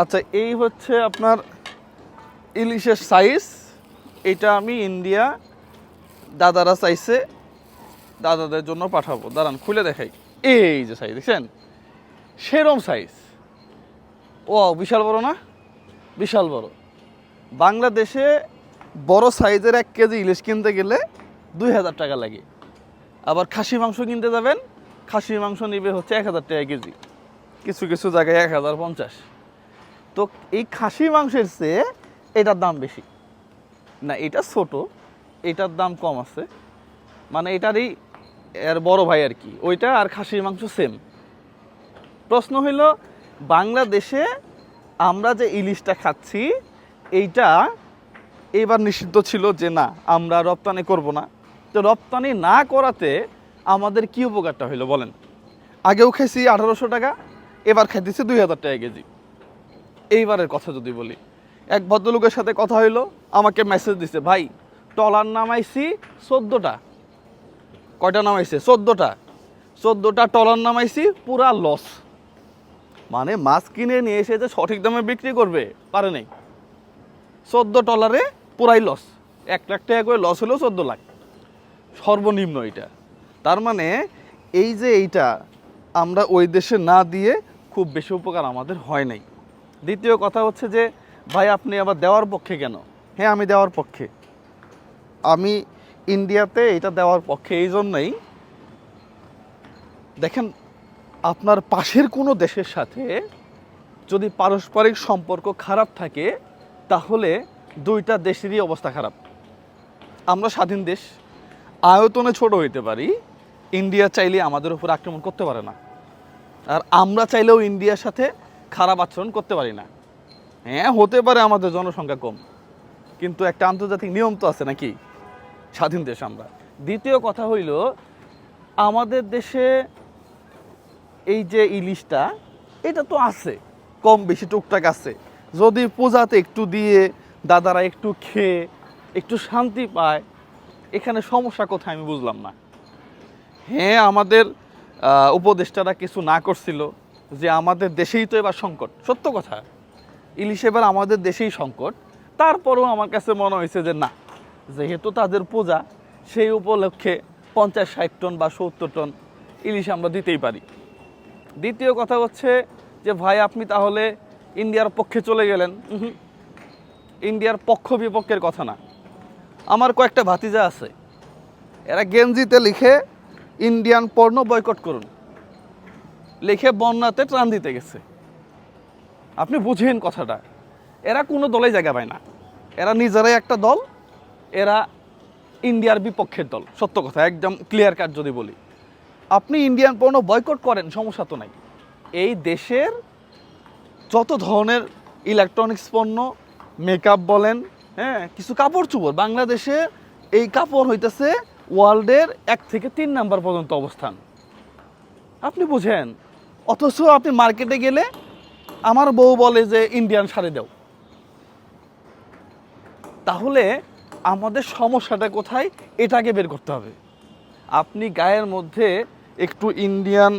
আচ্ছা এই হচ্ছে আপনার ইলিশের সাইজ এটা আমি ইন্ডিয়া দাদারা চাইছে, দাদাদের জন্য পাঠাবো। দাঁড়ান, খুলে দেখাই। এই যে সাইজ দেখছেন? সেরম সাইজ ও বিশাল বড় না? বিশাল বড়। বাংলাদেশে বড় সাইজের এক কেজি ইলিশ কিনতে গেলে দুই হাজার টাকা লাগে। আবার খাসি মাংস কিনতে যাবেন খাসি মাংস নিবে হচ্ছে এক হাজার টাকা কেজি। কিছু কিছু জায়গায় এক হাজার পঞ্চাশ। তো এই খাসি মাংসের চেয়ে এটার দাম বেশি। না, এটা ছোট, এটার দাম কম আছে। মানে এটারই এর বড় ভাই আর কি, ওইটা আর খাসির মাংস সেম প্রশ্ন হইল, বাংলাদেশে আমরা যে ইলিশটা খাচ্ছি, এইটা এইবার নিষিদ্ধ ছিল যে না, আমরা রপ্তানি করব না। তো রপ্তানি না করাতে আমাদের কি উপকারটা হইল বলেন? আগেও খেয়েছি আঠারোশো টাকা, এবার খাইতেছি দুই হাজার টাকা কেজি। এইবারের কথা যদি বলি। এক ভদ্রলোকের সাথে কথা হইল, আমাকে মেসেজ দিছে, ভাই, টলার নামাইছি চোদ্দোটা। কয়টা নামাইছে? চোদ্দোটা। চোদ্দোটা টলার নামাইছি, পুরা লস মানে মাছ কিনে নিয়ে এসে যে সঠিক দামে বিক্রি করবে, পারে নাই। চোদ্দ টলারে পুরাই লস এক লাখ টাকা করে লস হলেও চোদ্দ লাখ। সর্বনিম্ন এটা। তার মানে এই যে এইটা, আমরা ওই দেশে না দিয়ে খুব বেশি উপকার আমাদের হয় নাই। দ্বিতীয় কথা হচ্ছে যে, ভাই, আপনি আবার দেওয়ার পক্ষে কেন? হ্যাঁ আমি দেওয়ার পক্ষে। আমি ইন্ডিয়াতে এটা দেওয়ার পক্ষে এই জন্যই। দেখেন, আপনার পাশের কোনো দেশের সাথে যদি পারস্পরিক সম্পর্ক খারাপ থাকে, তাহলে দুইটা দেশেরই অবস্থা খারাপ। আমরা স্বাধীন দেশ, আয়তনে ছোট হইতে পারি, ইন্ডিয়া চাইলে আমাদের উপর আক্রমণ করতে পারে না। আর আমরা চাইলেও ইন্ডিয়ার সাথে খারাপ আচরণ করতে পারি না। হ্যাঁ হতে পারে আমাদের জনসংখ্যা কম, কিন্তু একটা আন্তর্জাতিক নিয়ম তো আছে নাকি? স্বাধীন দেশ আমরা। দ্বিতীয় কথা হইল, আমাদের দেশে এই যে ইলিশটা এটা তো আছে, কম বেশি টুকটাক আছে। যদি পূজাতে একটু দিয়ে দাদারা একটু খেয়ে, একটু শান্তি পায়, এখানে সমস্যা কোথায় আমি বুঝলাম না। হ্যাঁ আমাদের উপদেষ্টারা কিছু না করছিল যে আমাদের দেশেই তো এবার সংকট, সত্য কথা। ইলিশ এবার আমাদের দেশেই সংকট। তারপরেও আমার কাছে মনে হয়েছে যে না, যেহেতু তাদের পূজা, সেই উপলক্ষে পঞ্চাশ ষাট টন বা সত্তর টন ইলিশ আমরা দিতেই পারি। দ্বিতীয় কথা হচ্ছে যে, ভাই, আপনি তাহলে ইন্ডিয়ার পক্ষে চলে গেলেন। ইন্ডিয়ার পক্ষ বিপক্ষের কথা না। আমার কয়েকটা ভাতিজা আছে। এরা গেঞ্জিতে লিখে ইন্ডিয়ান পণ্য বয়কট করুন। লিখে বন্যাতে ত্রাণ দিতে গেছে। আপনি বুঝেন কথাটা। এরা কোনো দলে জায়গা পায় না। এরা নিজেরাই একটা দল, এরা ইন্ডিয়ার বিপক্ষের দল। সত্য কথা, একদম ক্লিয়ার কাট যদি বলি। আপনি ইন্ডিয়ান পণ্য বয়কট করেন, সমস্যা তো নাই। এই দেশের যত ধরনের ইলেকট্রনিক্স পণ্য মেকআপ বলেন হ্যাঁ কিছু কাপড় চুপড়, বাংলাদেশে এই কাপড় হইতেছে ওয়ার্ল্ডের এক থেকে তিন নাম্বার পর্যন্ত অবস্থান। আপনি বুঝেন অথচ আপনি মার্কেটে গেলে আমার বউ বলে যে, ইন্ডিয়ান শাড়ি দাও। তাহলে আমাদের সমস্যাটা কোথায়? এটাকে বের করতে হবে। আপনি গায়ের মধ্যে একটু ইন্ডিয়ান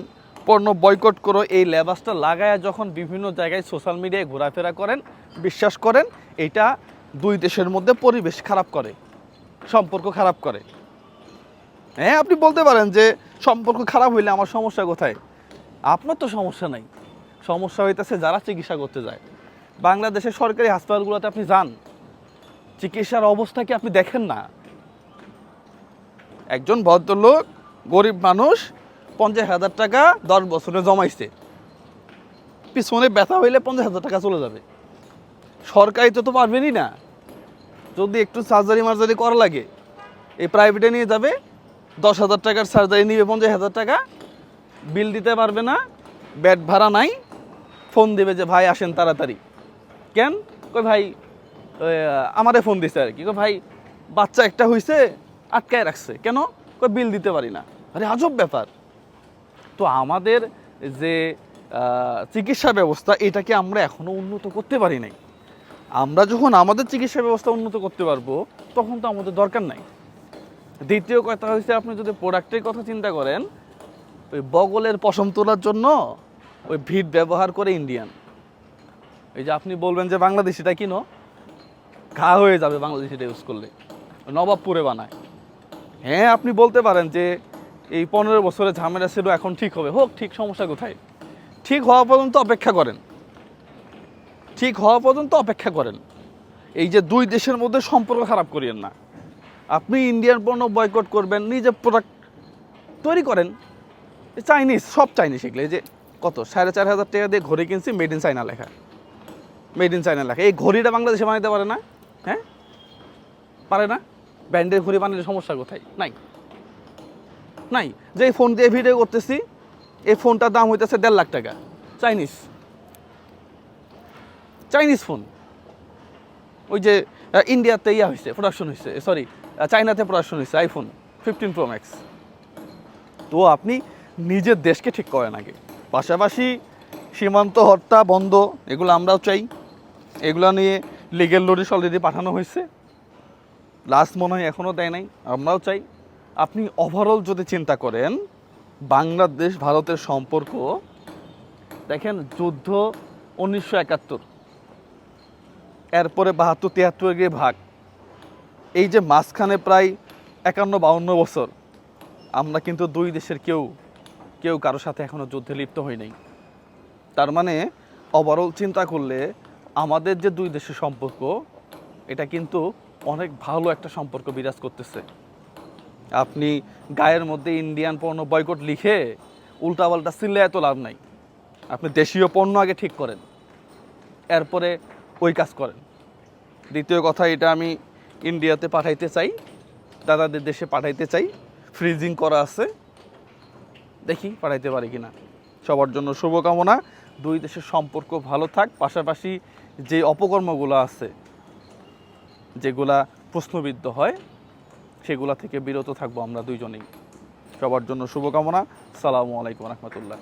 পণ্য বয়কট করো এই লেবাসটা লাগায় যখন বিভিন্ন জায়গায় সোশ্যাল মিডিয়ায় ঘোরাফেরা করেন, বিশ্বাস করেন, এটা দুই দেশের মধ্যে পরিবেশ খারাপ করে, সম্পর্ক খারাপ করে। হ্যাঁ আপনি বলতে পারেন যে, সম্পর্ক খারাপ হইলে আমার সমস্যা কোথায়? আপনার তো সমস্যা নাই। সমস্যা হইতেছে যারা চিকিৎসা করতে যায়। বাংলাদেশের সরকারি হাসপাতালগুলোতে আপনি যান। চিকিৎসার অবস্থা কি আপনি দেখেন না? একজন ভদ্রলোক, গরিব মানুষ, পঞ্চাশ হাজার টাকা দশ বছরে জমাইছে। পিছনে ব্যথা হইলে পঞ্চাশ হাজার টাকা চলে যাবে। সরকারি তো তো পারবেনই না। যদি একটু সার্জারি মার্জারি করা লাগে, এই প্রাইভেটে নিয়ে যাবে, দশ হাজার টাকার সার্জারি নিবে পঞ্চাশ হাজার টাকা বিল দিতে পারবে না বেড ভাড়া নাই, ফোন দেবে যে, ভাই, আসেন তাড়াতাড়ি। কেন? কই ভাই আমারে ফোন দিছে আর কি। ভাই, বাচ্চা একটা হইছে, আটকায় রাখছে। কেন? কই বিল দিতে পারি না। আরে, আজব ব্যাপার। তো আমাদের যে চিকিৎসা ব্যবস্থা, এটাকে আমরা এখনও উন্নত করতে পারি নাই। আমরা যখন আমাদের চিকিৎসা ব্যবস্থা উন্নত করতে পারব, তখন তো আমাদের দরকার নাই। দ্বিতীয় কথা হচ্ছে আপনি যদি প্রোডাক্টের কথা চিন্তা করেন ওই বগলের পশম তোলার জন্য ওই ভিট ব্যবহার করে ইন্ডিয়ান। এই যে আপনি বলবেন যে বাংলাদেশিটা কিনো? ঘা হয়ে যাবে বাংলাদেশিটা ইউজ করলে। নবাবপুরে বানায়। হ্যাঁ আপনি বলতে পারেন যে এই পনেরো বছরের ঝামেলা ছিল, এখন ঠিক হবে। হোক, ঠিক সমস্যা কোথায়? ঠিক হওয়া পর্যন্ত অপেক্ষা করেন। ঠিক হওয়া পর্যন্ত অপেক্ষা করেন। এই যে দুই দেশের মধ্যে সম্পর্ক খারাপ করিয়েন না। আপনি ইন্ডিয়ান পণ্য বয়কট করবেন নিজে প্রোডাক্ট তৈরি করেন। চাইনিজ সব চাইনিজ এই যে কত? সাড়ে চার হাজার টাকা দিয়ে ঘড়ি কিনছি মেড ইন চাইনা লেখা। মেড ইন চাইনা লেখা। এই ঘড়িটা বাংলাদেশে বানাইতে পারে না? হ্যাঁ? পারে না? ব্যান্ডের ঘড়ি বানালে সমস্যা কোথায়? নাই। নাই। যে এই ফোন দিয়ে ভিডিও করতেছি, এই ফোনটার দাম হইতেছে দেড় লাখ টাকা। চাইনিজ চাইনিজ ফোন ওই যে ইন্ডিয়াতে ইয়া হয়েছে প্রোডাকশন হয়েছে সরি চাইনাতে প্রোডাকশন হয়েছে আইফোন ফিফটিন প্রো ম্যাক্স তো আপনি নিজের দেশকে ঠিক করেন আগে পাশাপাশি সীমান্ত হত্যা বন্ধ, এগুলো আমরাও চাই। এগুলো নিয়ে লিগেল নোটিশ অলরেডি পাঠানো হয়েছে। লাস্ট মনে হয় এখনও দেয় নাই, আমরাও চাই। আপনি ওভারঅল যদি চিন্তা করেন, বাংলাদেশ ভারতের সম্পর্ক, দেখেন যুদ্ধ উনিশশো একাত্তর, এরপরে বাহাত্তর, তিয়াত্তর গিয়ে ভাগ। এই যে মাঝখানে প্রায় একান্ন, বাউন্ন বছর, আমরা কিন্তু দুই দেশের কেউ কেউ কারও সাথে এখনও যুদ্ধে লিপ্ত হয় নাই। তার মানে ওভারঅল চিন্তা করলে আমাদের যে দুই দেশের সম্পর্ক, এটা কিন্তু অনেক ভালো একটা সম্পর্ক বিরাজ করতেছে। আপনি গায়ের মধ্যে ইন্ডিয়ান পণ্য বয়কট লিখে উল্টাপাল্টা সিলে এত লাভ নাই। আপনি দেশীয় পণ্য আগে ঠিক করেন, এরপরে ওই কাজ করেন। দ্বিতীয় কথা, এটা আমি ইন্ডিয়াতে পাঠাইতে চাই, দাদাদের দেশে পাঠাইতে চাই ফ্রিজিং করা আছে। দেখি পাঠাইতে পারি কিনা। সবার জন্য শুভকামনা। দুই দেশের সম্পর্ক ভালো থাক। পাশাপাশি যে অপকর্মগুলো আছে, যেগুলা প্রশ্নবিদ্ধ হয়, সেগুলা থেকে বিরত থাকব আমরা দুইজনেই। সবার জন্য শুভকামনা। সালামু আলাইকুম রহমতুল্লাহ।